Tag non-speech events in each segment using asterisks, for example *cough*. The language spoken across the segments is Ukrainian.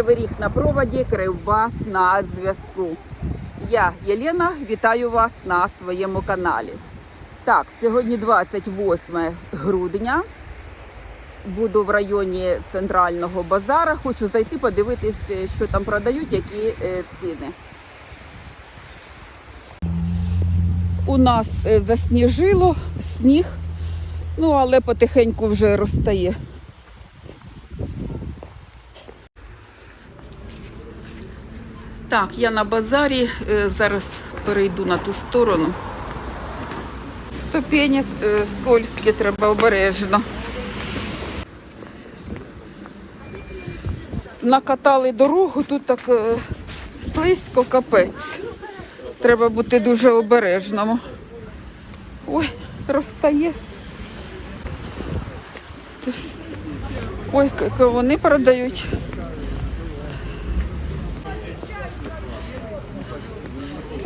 Кривий Ріг на проводі, Кривбас на зв'язку. Я Єлена, вітаю вас на своєму каналі. Так, сьогодні 28 грудня. Буду в районі центрального базара. Хочу зайти подивитись, що там продають, які е, ціни. У нас е, засніжило сніг, ну але потихеньку вже розтає. Так, я на базарі. е, Зараз перейду на ту сторону. Ступені е, скользькі, треба обережно. Накатали дорогу, тут так е, слизько капець. Треба бути дуже обережному. Ой, розтає. Ой, вони продають.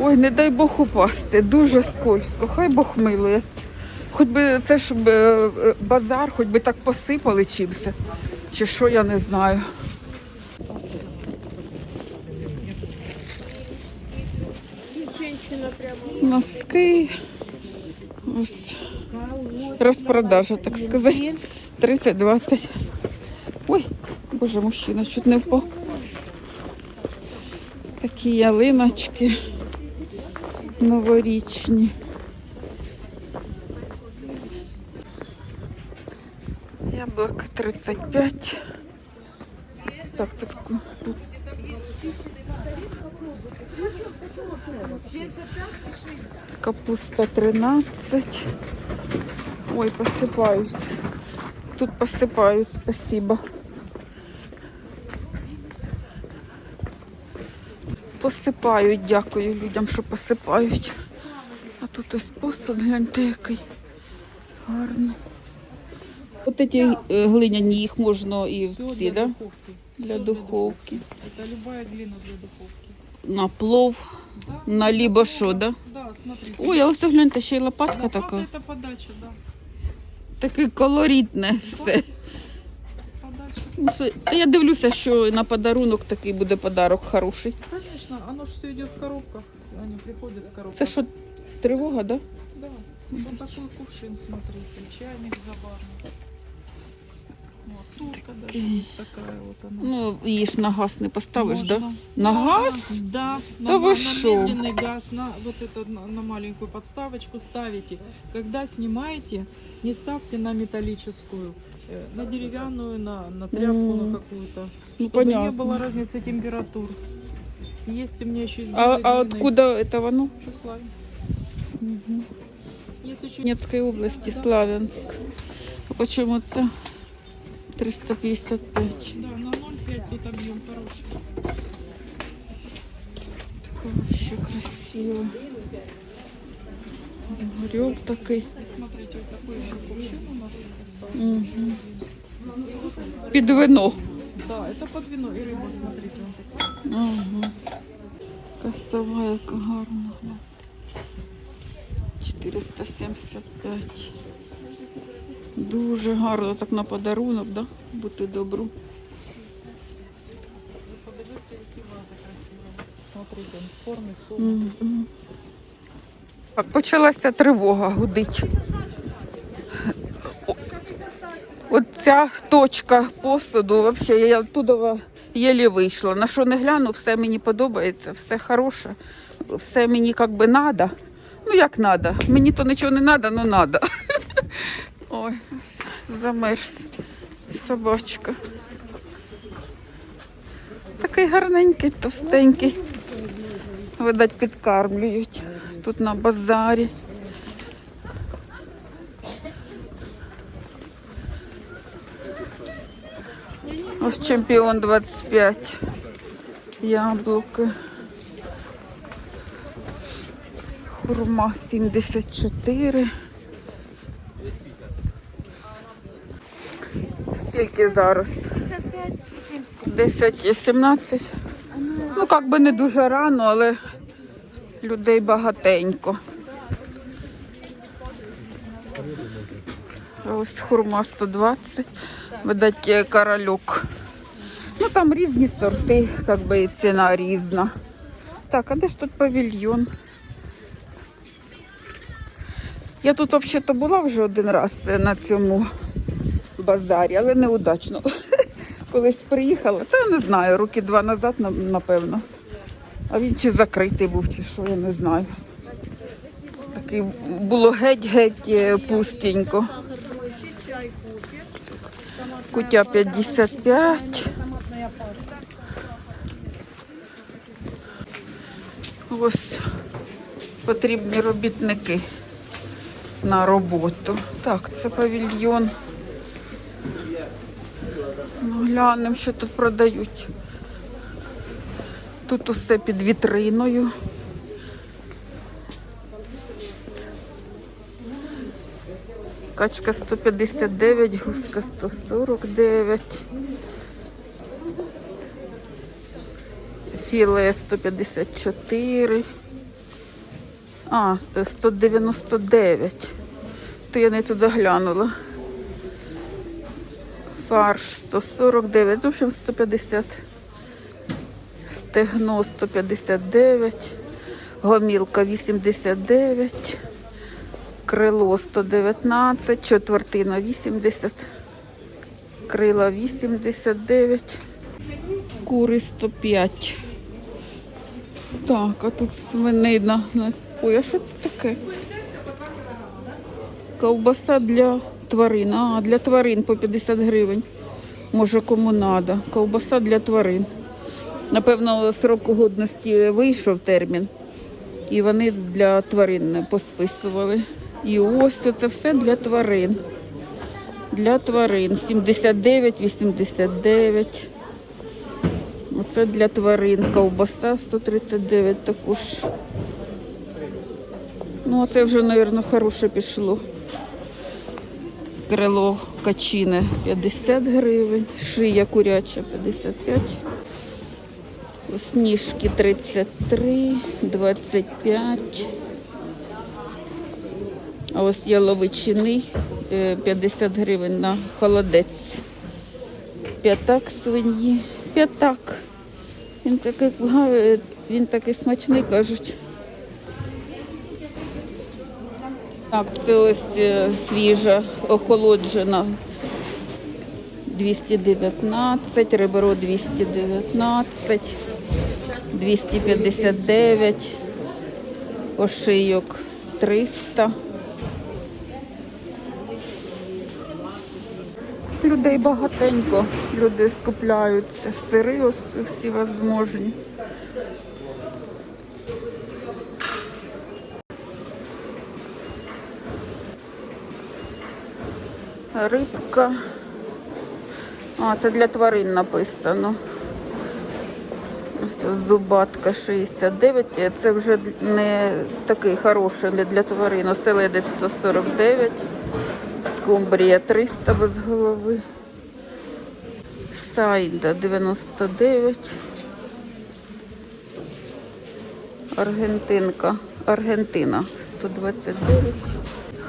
Ой, не дай Бог упасти, дуже скользко, хай Бог милує. Хоч би це ж е, е, базар, хоч би так посипали чимось. Чи що, я не знаю. Носки. Ось. Розпродажа, так сказати. 30-20. Ой, боже, мужчина чуть не впав. Такі ялиночки новорічні. Яблук 35. Так, тут, тут. Капуста 13. Ой, посипають. Тут посипають, спасибо. Посипають, дякую людям, що посипають. А тут ось посуд, гляньте який гарний. От ці е, глиняні їх можна і Все всі, для да? духовки. Для Всё духовки. Это любая глина для духовки. На плов, Да? на либо що, да? Да, смотрите. Ой, а ось гляньте, ще й лопатка Лопата така. это подача, да. Таке колоритне все. Подача. Ну, це- Та я дивлюся, що на подарунок такий буде подарок хороший. Конечно, оно же все идет в коробках. Они приходят в коробках. Це що, тривога, да? Да. Вот такой кувшин, смотрите. Чайник заварный. Вот, турка даже есть такая вот она. Ну, її ж на газ не поставиш, да? Можно. На Можно, газ? Да. Да на, вы на шо? медленный газ, на вот это на, на маленькую подставочку ставите. Когда снимаете, не ставьте на металлическую, э, На деревянную, на, на тряпку, М. на какую-то, Ну, чтобы не понятно. было разницы температур. Есть у меня еще из А, а откуда это воно? Со Славянска. Есть еще Донецької області, Да. Славянськ. А почему це 355? да, на 0,5 тут объем хороший. Вообще красиво. Горел такий. Смотрите, вот такой еще кувшин у нас остался. Мгм. Під вино. Да, это под вино и рыба, смотрите, он такой. Ага. Косова яка гарна. 475. Дуже гарно, так на подарунок, да? Бути добру. Подивіться, які вази красиві. Смотрите, он в формі соли. Мгм. Почалася тривога, гудить. Оця точка посуду, взагалі, я оттуда єлі вийшла. На що не гляну, все мені подобається, все хороше, все мені як би надо. Ну як надо. Мені то нічого не надо, але надо. *laughs* Ой, замерз собачка. Такий гарненький, товстенький. Видать, підкармлюють тут на базарі. Ось чемпіон 25. Яблуки. Хурма 74. Скільки зараз? 55, 70. 10 17. Ну, як би не дуже рано, але людей багатенько. Ось хурма 120. Видать, корольок Ну там різні сорти, як би і ціна різна. Так, а де ж тут павільйон? Я тут взагалі була вже один раз е, на цьому базарі, але неудачно. *laughs* Колись приїхала, та я не знаю, роки два назад, напевно. А він чи закритий був, чи що, я не знаю. Такий було геть-геть е, пустенько. Кутя 55. Ось потрібні робітники на роботу. Так, це павільйон. Ну, глянемо, що тут продають. Тут усе під вітриною. Качка 159, гуска 149. Філе 154. А, 199. То я не туди глянула. Фарш 149, в общем 150. Стегно 159. Гомілка 89. Крило 119, четвертина 80, крила 89, кури 105. Так, а тут свинина. Ой, а що це таке? Ковбаса для тварин. А, для тварин по 50 гривень. Може, кому треба. Ковбаса для тварин. Напевно, срок годності вийшов термін. І вони для тварин посписували. І ось це все для тварин. Для тварин. 79, 89. Оце для тварин. Ковбаса 139 також. Ну, це вже, мабуть, хороше пішло. Крило качине 50 гривень, шия куряча 55. Сніжки 33, 25. А ось яловичини е, 50 гривень на холодець. П'ятак свині. П'ятак. Він такий, е, він такий смачний, кажуть. Так, це ось е, свіжа, охолоджена 219, ребро 219, 259, ошийок 300. Людей багатенько, люди скупляються, сири ось всі возможні. Рибка. А, це для тварин написано. Ось зубатка 69. Е, Це вже не такий хороший не для тварин. Оселедець 149. Скумбрія 300 без голови. Сайда 99. Аргентинка. Аргентина 129.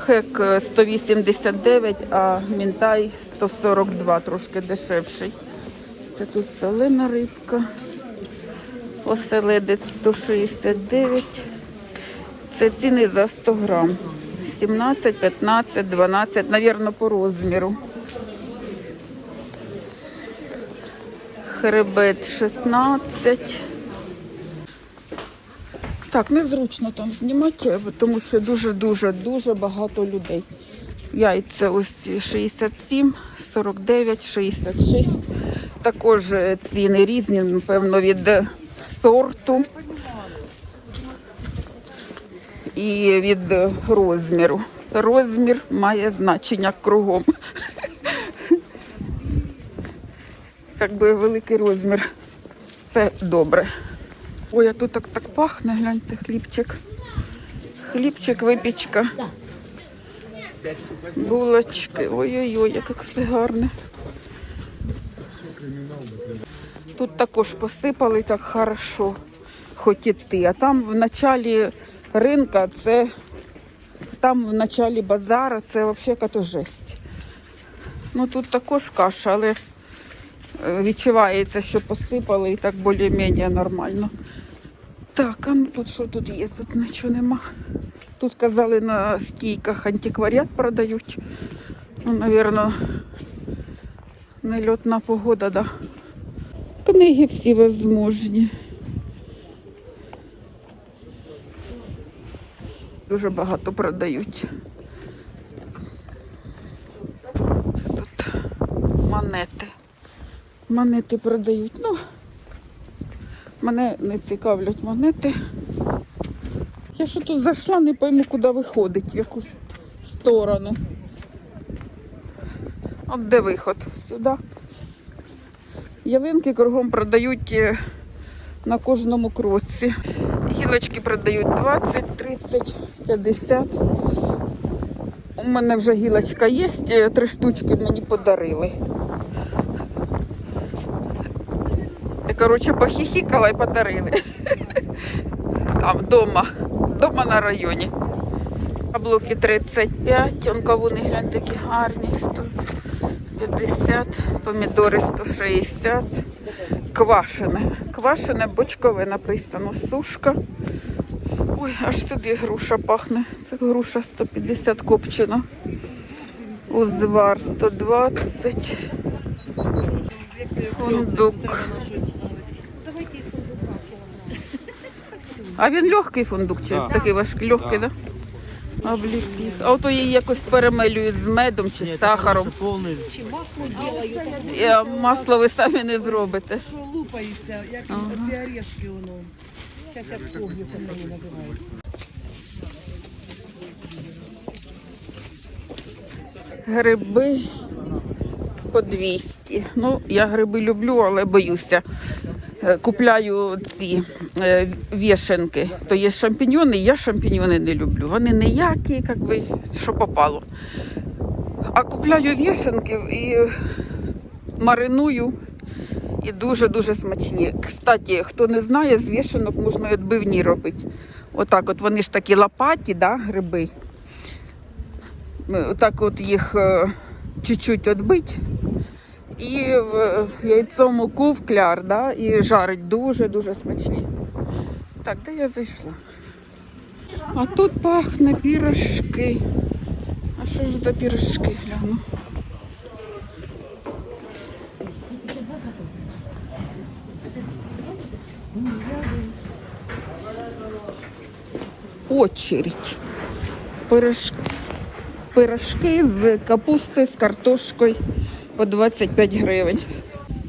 Хек е, 189, а мінтай 142, трошки дешевший. Це тут солена рибка. Оселедець 169. Це ціни за 100 грам. 17, 15, 12, навірно, по розміру. Хребет 16. Так, незручно там знімати, тому що дуже-дуже дуже багато людей. Яйця ось 67, 49, 66. Також е, ціни різні, напевно, від сорту і від розміру. Розмір має значення кругом. Якби великий розмір. Це добре. Ой, а тут так, так пахне, гляньте, хлібчик. Хлібчик, випічка. Булочки. Ой-ой-ой, як все гарне. Тут також посипали так хорошо, хоч іти. А там в началі ринка це, там в началі базара це взагалі като жесть. Ну тут також каша, але е, відчувається, що посипали і так більш-менш нормально. Так, а ну тут що тут є? Тут нічого нема. Тут казали на стійках антикваріат продають. Ну, напевно, нельотна погода, да. Книги всі возможні. Дуже багато продають. Тут монети. Монети продають. Ну, мене не цікавлять монети. Я що тут зайшла, не пойму, куди виходить, в яку с- сторону. От де виход? Сюди. Ялинки кругом продають е, на кожному кроці. Гілочки продають 20, 30, 50. У мене вже гілочка є, е, три штучки мені подарили. Коротше, похихікала і подарили. *laughs* Там вдома, вдома на районі. Яблуки 35, он кавуни глянь такі гарні, 150, помідори 160, квашене. Квашене бочкове написано, сушка. Ой, аж сюди груша пахне. Це груша 150 копчена. Узвар 120. Фундук. А він легкий фундук, чи Да. такий важкий, легкий, так? Да? Обліпіт. А ото її якось перемелюють з медом чи з сахаром. Повний І, масло ви самі не зробите. Що лупається, як ці орешки воно. Зараз я вспомню, як вони називаються. Гриби по 200. Ну, я гриби люблю, але боюся. Е, Купляю ці е, вішенки. То є шампіньони, я шампіньони не люблю. Вони ніякі, як би, що попало. А купляю вішенки і мариную. І дуже-дуже смачні. Кстати, хто не знає, з вішенок можна і відбивні робити. Отак от вони ж такі лопаті, да, гриби. Отак от їх е, чуть-чуть відбить. І в яйцо муку в кляр, да, і жарить дуже-дуже смачні. Так, де я зайшла? А тут пахне пірожки. А що ж за пірожки, гляну? Очередь. Пирожки. Пирожки з капусти, з картошкою по 25 гривень.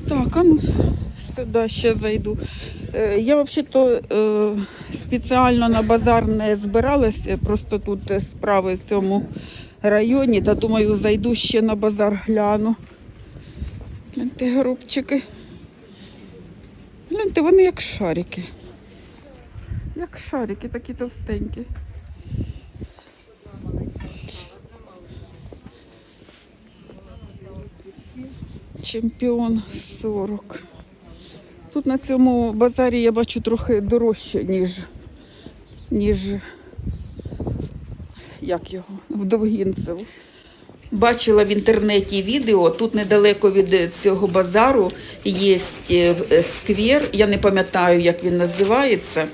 Так, а ну сюди ще зайду. Е, Я взагалі-то е, спеціально на базар не збиралася, просто тут справи в цьому районі, та думаю, зайду ще на базар гляну. Гляньте, горобчики. Гляньте, вони як шарики. Як шарики, такі товстенькі. Чемпіон 40. Тут на цьому базарі я бачу трохи дорожче, ніж, ніж як його, в Довгінцево. Бачила в інтернеті відео, тут недалеко від цього базару є е, сквер, я не пам'ятаю, як він називається.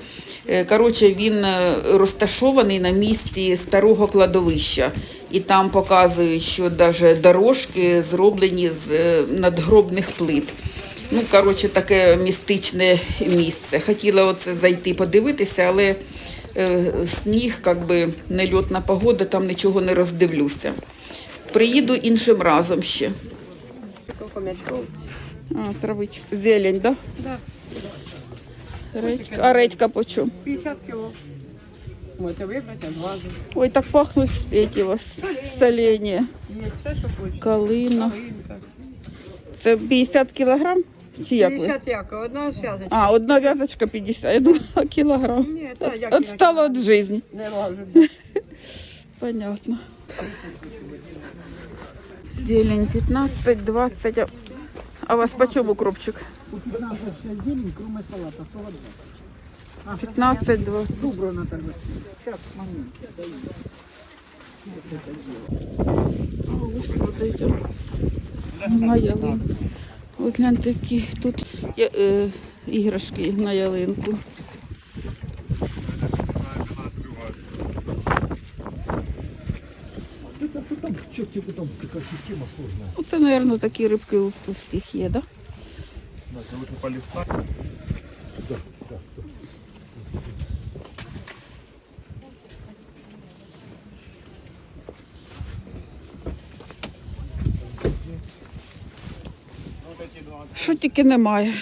Е, Коротше, він е, розташований на місці старого кладовища. І там показують, що навіть дорожки зроблені з е, надгробних плит. Ну, коротше, таке містичне місце. Хотіла оце зайти подивитися, але сніг, якби нельотна погода, там нічого не роздивлюся. Приїду іншим разом ще. А, травичка. Зелень, да? Да. Редька. А редька по чому? 50 кіло. Можете вибрати, одважити. Ой, так пахнуть эти у вас солені. Є все, що хочете. Калина. Калинка. Це 50 кілограм? Чи як ви? 50 яко, одна зв'язочка. А, одна в'язочка 50. Я думала, кілограм. Ні, та як Отстала від життя. Не важу. *laughs* Понятно. Зелень 15, 20. А- у вас по чому укропчик? 15, 20. На Даю. Ось гляньте, такі тут є, е, іграшки на ялинку. Там, типа там такая система сложная. Оце, мабуть, такі рибки у у всіх є, так? Да? Да, лучше полистать. Да, да, да. Що тільки немає.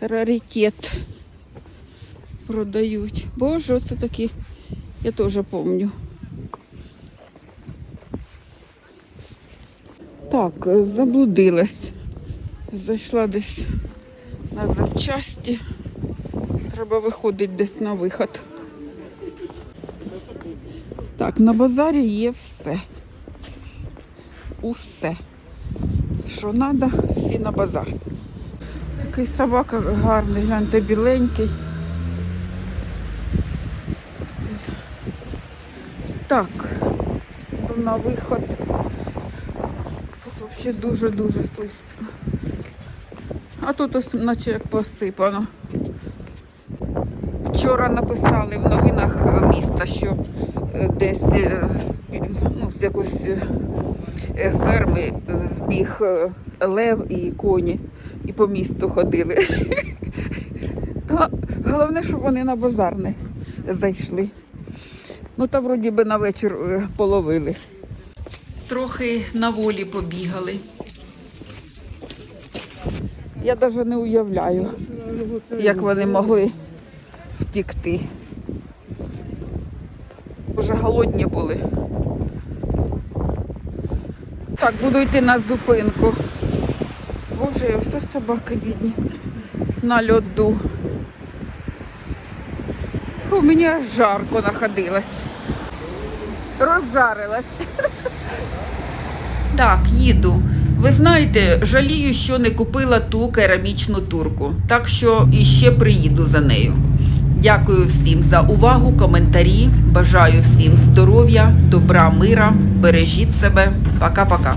Раритет продають. Боже, оце такі, я теж пам'ятаю. Так, заблудилась. Зайшла десь на запчасті. Треба виходити десь на виход. Так, на базарі є все. Усе. Що треба, всі на базар. Такий собака гарний, гляньте, біленький. Так, на виход. Взагалі дуже-дуже слизько. А тут ось наче як посипано. Вчора написали в новинах е, міста, що е, десь е, ну, з якоїсь ферми збіг лев і коні і по місту ходили. *laughs* Головне, щоб вони на базар не зайшли. Ну та вроді би на вечір половили. Трохи на волі побігали. Я навіть не уявляю, як вони могли втікти. Вже голодні були. Так, буду йти на зупинку. Боже, все собаки бідні. На льоду. У мені аж жарко находилось. Розжарилась. Так, їду. Ви знаєте, жалію, що не купила ту керамічну турку. Так що іще приїду за нею. Дякую всім за увагу, коментарі. Бажаю всім здоров'я, добра, мира. Бережіть себе. Пока-пока.